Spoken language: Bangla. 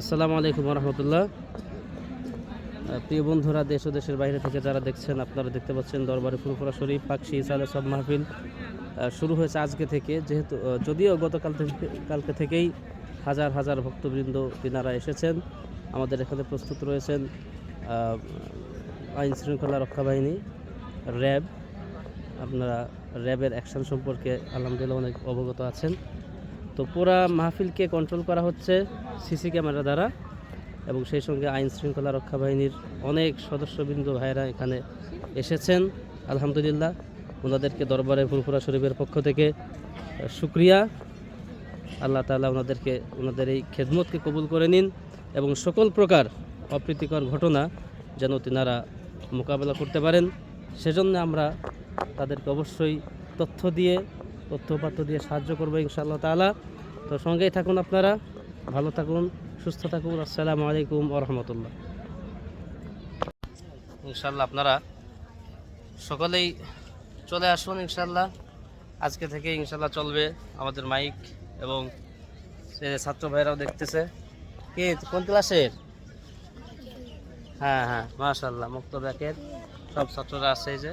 আসসালামু আলাইকুম রহমতুল্লাহ প্রিয় বন্ধুরা, দেশ ও দেশের বাইরে থেকে যারা দেখছেন, আপনারা দেখতে পাচ্ছেন দরবারে ফুরফুরা শরীফ, পাকশি ইসালে সব মাহফিল শুরু হয়েছে আজকে থেকে। যেহেতু যদিও গতকাল থেকে, কালকে থেকেই হাজার হাজার ভক্তবৃন্দ তিনারা এসেছেন, আমাদের এখানে প্রস্তুত রয়েছেন আইন শৃঙ্খলা রক্ষা বাহিনী, র্যাব। আপনারা র্যাবের অ্যাকশন সম্পর্কে আলহামদুলিল্লাহ অনেক অবগত আছেন। তো পুরা মাহফিলকে কন্ট্রোল করা হচ্ছে সিসি ক্যামেরা দ্বারা এবং সেই সঙ্গে আইন শৃঙ্খলা রক্ষা বাহিনীর অনেক সদস্যবৃন্দ ভাইরা এখানে এসেছেন। আলহামদুলিল্লাহ, ওনাদেরকে দরবারে ফুরফুরা শরীফের পক্ষ থেকে শুক্রিয়া। আল্লাহ তাআলা ওনাদেরকে, ওনাদের এই খেদমতকে কবুল করে নিন এবং সকল প্রকার অপ্রীতিকর ঘটনা যেন তিনারা মোকাবেলা করতে পারেন। সেজন্য আমরা তাদেরকে অবশ্যই তথ্য দিয়ে তথ্যপাত্র দিয়ে সাহায্য করব ইনশাআল্লাহ তাআলা। তো সঙ্গেই থাকুন আপনারা, ভালো থাকুন, সুস্থ থাকুন, আসসালামু আলাইকুম আ রহমতুল্লাহ। ইনশাল্লাহ আপনারা সকলেই চলে আসুন ইনশাল্লাহ আজকে থেকে ইনশাল্লাহ চলবে আমাদের মাইক এবং ছাত্র ভাইরাও দেখতেছে। কে, কোন ক্লাসের? হ্যাঁ হ্যাঁ মাশাল্লাহ মুক্ত ব্যাকের। সব ছাত্ররা আছে যে।